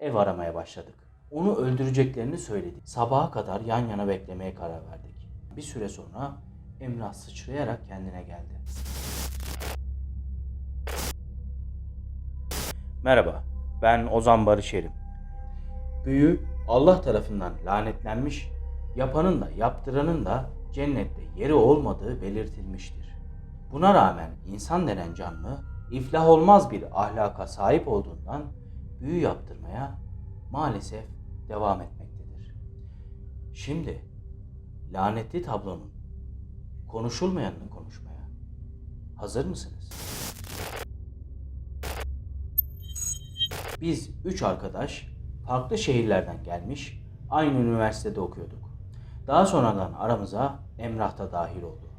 ev aramaya başladık. Onu öldüreceklerini söyledi. Sabaha kadar yan yana beklemeye karar verdik. Bir süre sonra Emrah sıçrayarak kendine geldi. Merhaba, ben Ozan Barışerim. Büyü Allah tarafından lanetlenmiş, yapanın da yaptıranın da cennette yeri olmadığı belirtilmiştir. Buna rağmen insan denen canlı iflah olmaz bir ahlaka sahip olduğundan büyü yaptırmaya maalesef devam etmektedir. Şimdi lanetli tablonun konuşulmayanını konuşmaya hazır mısınız? Biz üç arkadaş farklı şehirlerden gelmiş, aynı üniversitede okuyorduk. Daha sonradan aramıza Emrah da dahil oldu.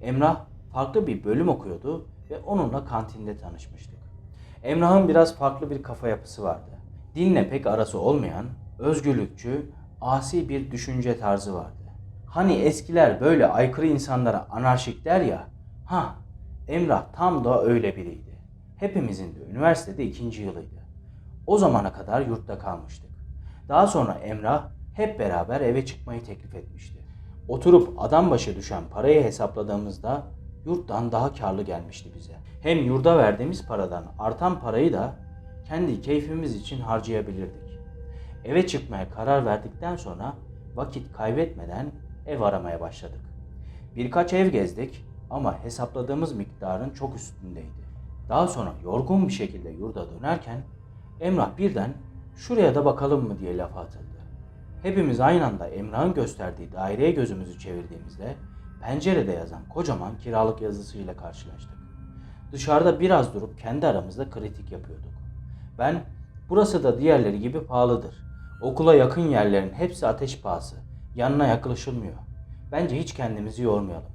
Emrah farklı bir bölüm okuyordu ve onunla kantinde tanışmıştık. Emrah'ın biraz farklı bir kafa yapısı vardı. Dinle pek arası olmayan, özgürlükçü, asi bir düşünce tarzı vardı. Hani eskiler böyle aykırı insanlara anarşik der ya, ha Emrah tam da öyle biriydi. Hepimizin de üniversitede ikinci yılıydı. O zamana kadar yurtta kalmıştık. Daha sonra Emrah hep beraber eve çıkmayı teklif etmişti. Oturup adam başı düşen parayı hesapladığımızda yurttan daha karlı gelmişti bize. Hem yurda verdiğimiz paradan artan parayı da kendi keyfimiz için harcayabilirdik. Eve çıkmaya karar verdikten sonra vakit kaybetmeden ev aramaya başladık. Birkaç ev gezdik ama hesapladığımız miktarın çok üstündeydi. Daha sonra yorgun bir şekilde yurda dönerken Emrah birden şuraya da bakalım mı diye laf atıldı. Hepimiz aynı anda Emrah'ın gösterdiği daireye gözümüzü çevirdiğimizde pencerede yazan kocaman kiralık yazısıyla karşılaştık. Dışarıda biraz durup kendi aramızda kritik yapıyorduk. Ben burası da diğerleri gibi pahalıdır. Okula yakın yerlerin hepsi ateş pahası. Yanına yaklaşılmıyor. Bence hiç kendimizi yormayalım.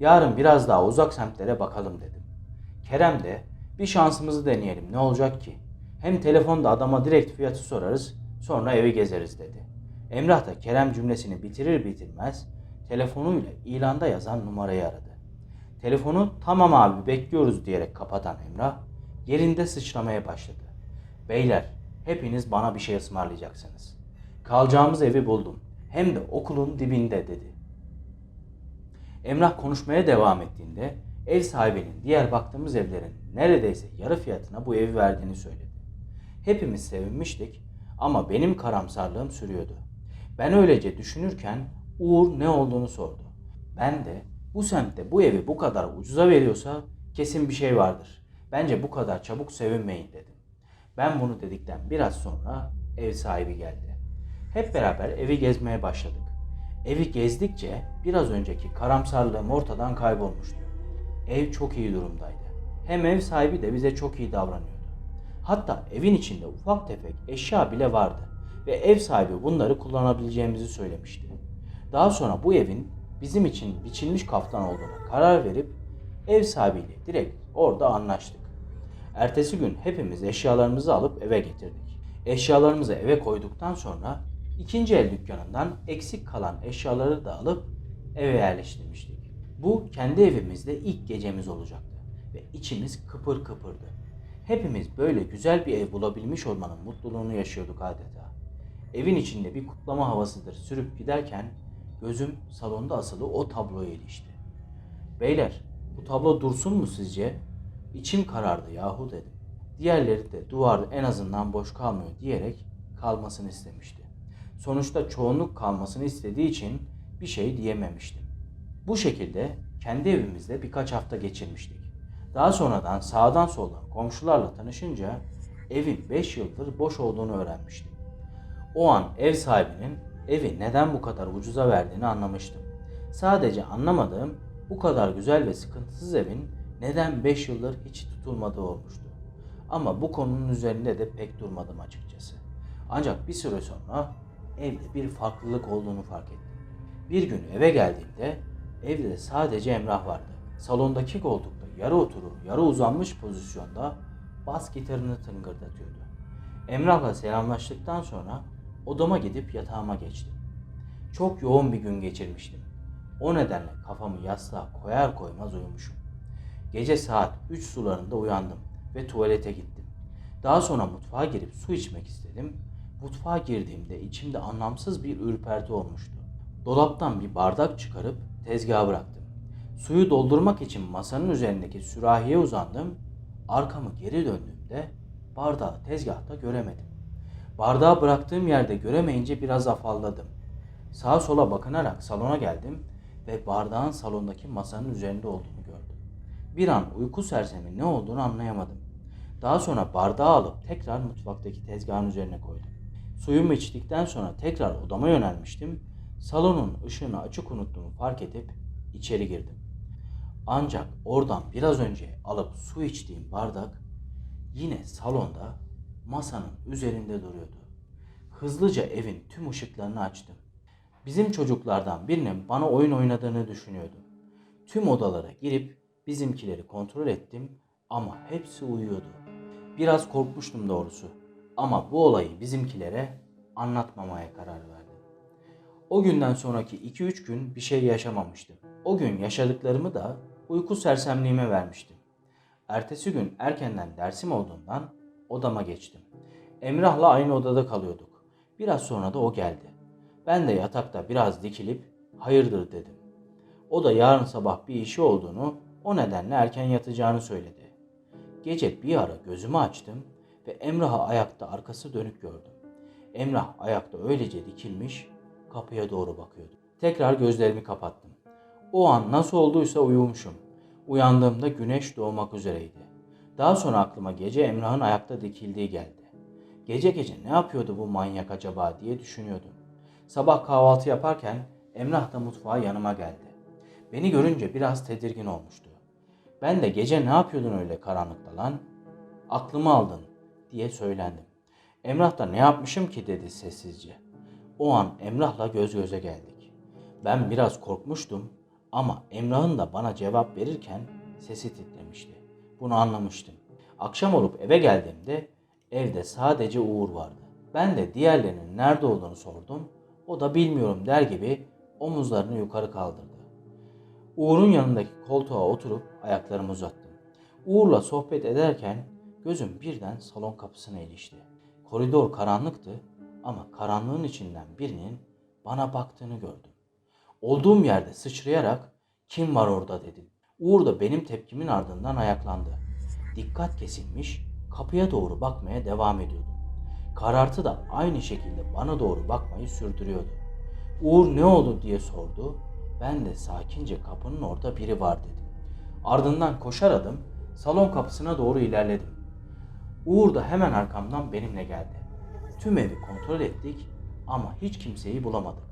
Yarın biraz daha uzak semtlere bakalım dedim. Kerem de bir şansımızı deneyelim ne olacak ki? Hem telefonda adama direkt fiyatı sorarız sonra evi gezeriz dedi. Emrah da Kerem cümlesini bitirir bitirmez telefonuyla ilanda yazan numarayı aradı. Telefonu tamam abi bekliyoruz diyerek kapatan Emrah yerinde sıçramaya başladı. Beyler hepiniz bana bir şey ısmarlayacaksınız. Kalacağımız evi buldum. Hem de okulun dibinde dedi. Emrah konuşmaya devam ettiğinde ev sahibinin diğer baktığımız evlerin neredeyse yarı fiyatına bu evi verdiğini söyledi. Hepimiz sevinmiştik ama benim karamsarlığım sürüyordu. Ben öylece düşünürken Uğur ne olduğunu sordu. Ben de bu semtte bu evi bu kadar ucuza veriyorsa kesin bir şey vardır. Bence bu kadar çabuk sevinmeyin dedim. Ben bunu dedikten biraz sonra ev sahibi geldi. Hep beraber evi gezmeye başladık. Evi gezdikçe biraz önceki karamsarlığım ortadan kaybolmuştu. Ev çok iyi durumdaydı. Hem ev sahibi de bize çok iyi davranıyordu. Hatta evin içinde ufak tefek eşya bile vardı ve ev sahibi bunları kullanabileceğimizi söylemişti. Daha sonra bu evin bizim için biçilmiş kaftan olduğuna karar verip ev sahibiyle direkt orada anlaştık. Ertesi gün hepimiz eşyalarımızı alıp eve getirdik. Eşyalarımızı eve koyduktan sonra ikinci el dükkanından eksik kalan eşyaları da alıp eve yerleştirmiştik. Bu kendi evimizde ilk gecemiz olacaktı ve içimiz kıpır kıpırdı. Hepimiz böyle güzel bir ev bulabilmiş olmanın mutluluğunu yaşıyorduk adeta. Evin içinde bir kutlama havasıdır sürüp giderken gözüm salonda asılı o tabloya ilişti. Beyler bu tablo dursun mu sizce? İçim karardı yahu dedim. Diğerleri de duvar en azından boş kalmıyor diyerek kalmasını istemişti. Sonuçta çoğunluk kalmasını istediği için bir şey diyememiştim. Bu şekilde kendi evimizde birkaç hafta geçirmiştik. Daha sonradan sağdan soldan komşularla tanışınca evin 5 yıldır boş olduğunu öğrenmiştim. O an ev sahibinin evi neden bu kadar ucuza verdiğini anlamıştım. Sadece anlamadığım bu kadar güzel ve sıkıntısız evin neden 5 yıldır hiç tutulmadığı olmuştu. Ama bu konunun üzerinde de pek durmadım açıkçası. Ancak bir süre sonra evde bir farklılık olduğunu fark ettim. Bir gün eve geldiğimde evde sadece Emrah vardı. Salondaki koltukta yarı oturur, yarı uzanmış pozisyonda bas gitarını tıngırdatıyordu. Emrah'la selamlaştıktan sonra odama gidip yatağıma geçtim. Çok yoğun bir gün geçirmiştim. O nedenle kafamı yastığa koyar koymaz uyumuşum. Gece saat 3 sularında uyandım ve tuvalete gittim. Daha sonra mutfağa girip su içmek istedim Mutfağa girdiğimde içimde anlamsız bir ürperti olmuştu. Dolaptan bir bardak çıkarıp tezgaha bıraktım. Suyu doldurmak için masanın üzerindeki sürahiye uzandım. Arkamı geri döndüğümde bardağı tezgahta göremedim. Bardağı bıraktığım yerde göremeyince biraz afalladım. Sağa sola bakınarak salona geldim ve bardağın salondaki masanın üzerinde olduğunu gördüm. Bir an uyku sersemi ne olduğunu anlayamadım. Daha sonra bardağı alıp tekrar mutfaktaki tezgahın üzerine koydum. Suyumu içtikten sonra tekrar odama yönelmiştim. Salonun ışığını açık unuttuğumu fark edip içeri girdim. Ancak oradan biraz önce alıp su içtiğim bardak yine salonda masanın üzerinde duruyordu. Hızlıca evin tüm ışıklarını açtım. Bizim çocuklardan birinin bana oyun oynadığını düşünüyordum. Tüm odalara girip bizimkileri kontrol ettim ama hepsi uyuyordu. Biraz korkmuştum doğrusu ama bu olayı bizimkilere anlatmamaya karar verdim. O günden sonraki 2-3 gün bir şey yaşamamıştım. O gün yaşadıklarımı da uyku sersemliğime vermiştim. Ertesi gün erkenden dersim olduğundan odama geçtim. Emrah'la aynı odada kalıyorduk. Biraz sonra da o geldi. Ben de yatakta biraz dikilip hayırdır dedim. O da yarın sabah bir işi olduğunu, o nedenle erken yatacağını söyledi. Gece bir ara gözümü açtım ve Emrah'ı ayakta arkası dönük gördüm. Emrah ayakta öylece dikilmiş, kapıya doğru bakıyordu. Tekrar gözlerimi kapattım. O an nasıl olduysa uyumuşum. Uyandığımda güneş doğmak üzereydi. Daha sonra aklıma gece Emrah'ın ayakta dikildiği geldi. Gece gece ne yapıyordu bu manyak acaba diye düşünüyordum. Sabah kahvaltı yaparken Emrah da mutfağa yanıma geldi. Beni görünce biraz tedirgin olmuştu. Ben de gece ne yapıyordun öyle karanlıkta lan? Aklımı aldın diye söylendim. Emrah da ne yapmışım ki dedi sessizce. O an Emrah'la göz göze geldik. Ben biraz korkmuştum ama Emrah'ın da bana cevap verirken sesi titremişti. Bunu anlamıştım. Akşam olup eve geldiğimde evde sadece Uğur vardı. Ben de diğerlerinin nerede olduğunu sordum. O da bilmiyorum der gibi omuzlarını yukarı kaldırdı. Uğur'un yanındaki koltuğa oturup ayaklarımı uzattım. Uğur'la sohbet ederken gözüm birden salon kapısına ilişti. Koridor karanlıktı ama karanlığın içinden birinin bana baktığını gördüm. Olduğum yerde sıçrayarak kim var orada dedim. Uğur da benim tepkimin ardından ayaklandı. Dikkat kesilmiş kapıya doğru bakmaya devam ediyordu. Karartı da aynı şekilde bana doğru bakmayı sürdürüyordu. Uğur ne oldu diye sordu. Ben de sakince kapının orada biri var dedim. Ardından koşar adım salon kapısına doğru ilerledim. Uğur da hemen arkamdan benimle geldi. Tüm evi kontrol ettik ama hiç kimseyi bulamadık.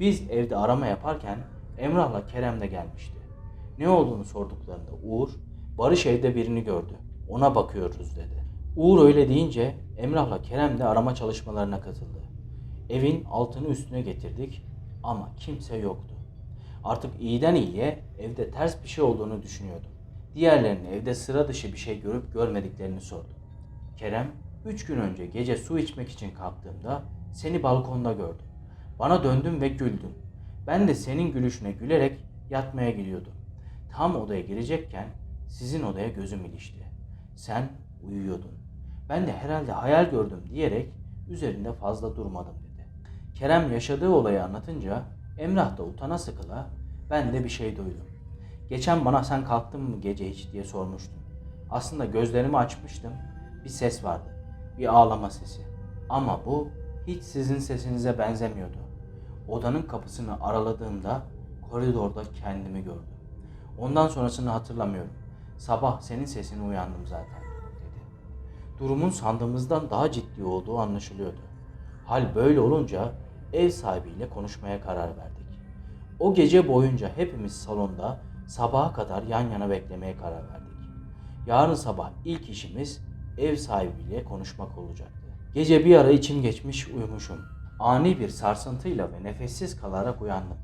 Biz evde arama yaparken Emrah'la Kerem de gelmişti. Ne olduğunu sorduklarında Uğur, Barış evde birini gördü. Ona bakıyoruz dedi. Uğur öyle deyince Emrah'la Kerem de arama çalışmalarına katıldı. Evin altını üstüne getirdik ama kimse yoktu. Artık iyiden iyiye evde ters bir şey olduğunu düşünüyordum. Diğerlerinin evde sıra dışı bir şey görüp görmediklerini sordum. Kerem, üç gün önce gece su içmek için kalktığımda seni balkonda gördüm. Bana döndün ve güldün. Ben de senin gülüşüne gülerek yatmaya gidiyordum. Tam odaya girecekken sizin odaya gözüm ilişti. Sen uyuyordun. Ben de herhalde hayal gördüm diyerek üzerinde fazla durmadım dedi. Kerem yaşadığı olayı anlatınca Emrah da utana sıkıla ben de bir şey duydum. Geçen bana sen kalktın mı gece hiç diye sormuştun. Aslında gözlerimi açmıştım. Bir ses vardı. Bir ağlama sesi. Ama bu hiç sizin sesinize benzemiyordu. Odanın kapısını araladığımda koridorda kendimi gördüm. Ondan sonrasını hatırlamıyorum. Sabah senin sesine uyandım zaten dedi. Durumun sandığımızdan daha ciddi olduğu anlaşılıyordu. Hal böyle olunca ev sahibiyle konuşmaya karar verdik. O gece boyunca hepimiz salonda sabaha kadar yan yana beklemeye karar verdik. Yarın sabah ilk işimiz ev sahibiyle konuşmak olacaktı. Gece bir ara içim geçmiş uyumuşum. Ani bir sarsıntıyla ve nefessiz kalarak uyandım.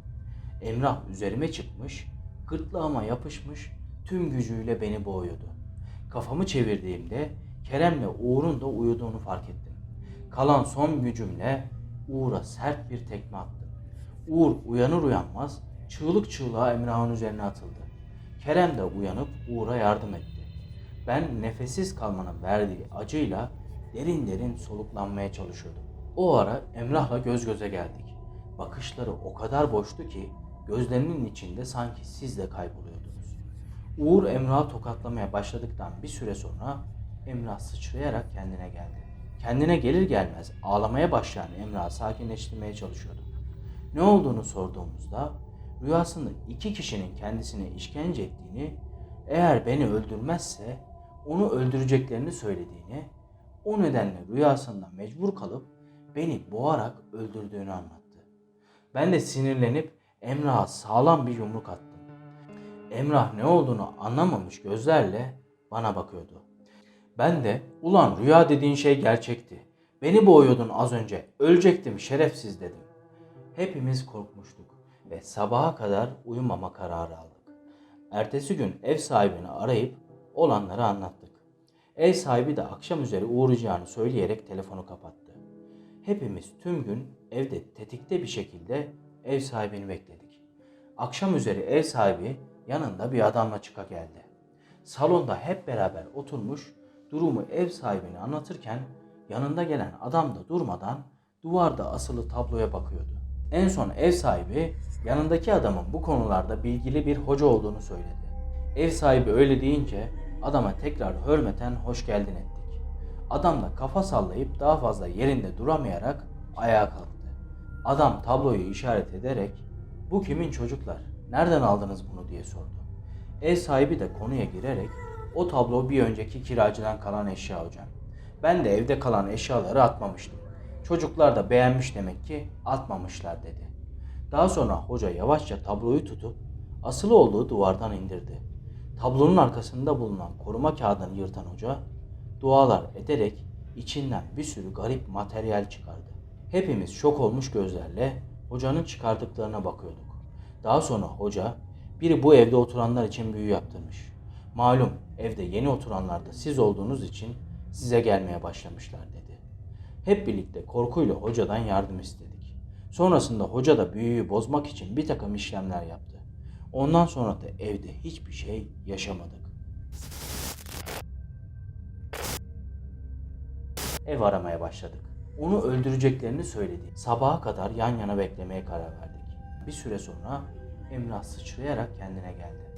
Emrah üzerime çıkmış, gırtlağıma yapışmış, tüm gücüyle beni boğuyordu. Kafamı çevirdiğimde Kerem'le Uğur'un da uyuduğunu fark ettim. Kalan son gücümle Uğur'a sert bir tekme attım. Uğur uyanır uyanmaz çığlık çığlığa Emrah'ın üzerine atıldı. Kerem de uyanıp Uğur'a yardım etti. Ben nefessiz kalmanın verdiği acıyla derin derin soluklanmaya çalışıyordum. O ara Emrah'la göz göze geldik. Bakışları o kadar boştu ki gözlerinin içinde sanki siz de kayboluyordunuz. Uğur Emrah'ı tokatlamaya başladıktan bir süre sonra Emrah sıçrayarak kendine geldi. Kendine gelir gelmez ağlamaya başlayan Emrah'ı sakinleştirmeye çalışıyorduk. Ne olduğunu sorduğumuzda rüyasında iki kişinin kendisine işkence ettiğini, eğer beni öldürmezse onu öldüreceklerini söylediğini, o nedenle rüyasında mecbur kalıp beni boğarak öldürdüğünü anlattı. Ben de sinirlenip Emrah'a sağlam bir yumruk attım. Emrah ne olduğunu anlamamış gözlerle bana bakıyordu. Ben de ulan rüya dediğin şey gerçekti. Beni boğuyordun az önce. Ölecektim şerefsiz dedim. Hepimiz korkmuştuk ve sabaha kadar uyumama kararı aldık. Ertesi gün ev sahibini arayıp olanları anlattık. Ev sahibi de akşam üzeri uğrayacağını söyleyerek telefonu kapattı. Hepimiz tüm gün evde tetikte bir şekilde ev sahibini bekledik. Akşam üzeri ev sahibi yanında bir adamla çıka geldi. Salonda hep beraber oturmuş durumu ev sahibine anlatırken yanında gelen adam da durmadan duvarda asılı tabloya bakıyordu. En son ev sahibi yanındaki adamın bu konularda bilgili bir hoca olduğunu söyledi. Ev sahibi öyle deyince adama tekrar hürmeten hoş geldin ettik. Adam da kafa sallayıp daha fazla yerinde duramayarak ayağa kalktı. Adam tabloyu işaret ederek bu kimin çocuklar? Nereden aldınız bunu diye sordu. Ev sahibi de konuya girerek o tablo bir önceki kiracıdan kalan eşya hocam. Ben de evde kalan eşyaları atmamıştım. Çocuklar da beğenmiş demek ki atmamışlar dedi. Daha sonra hoca yavaşça tabloyu tutup asılı olduğu duvardan indirdi. Tablonun arkasında bulunan koruma kağıdını yırtan hoca dualar ederek içinden bir sürü garip materyal çıkardı. Hepimiz şok olmuş gözlerle hocanın çıkardıklarına bakıyorduk. Daha sonra hoca biri bu evde oturanlar için büyü yaptırmış. Malum evde yeni oturanlar da siz olduğunuz için size gelmeye başlamışlar dedi. Hep birlikte korkuyla hocadan yardım istedik. Sonrasında hoca da büyüyü bozmak için bir takım işlemler yaptı. Ondan sonra da evde hiçbir şey yaşamadık. Ev aramaya başladık. Onu öldüreceklerini söyledi. Sabaha kadar yan yana beklemeye karar verdik. Bir süre sonra Emrah sıçrayarak kendine geldi.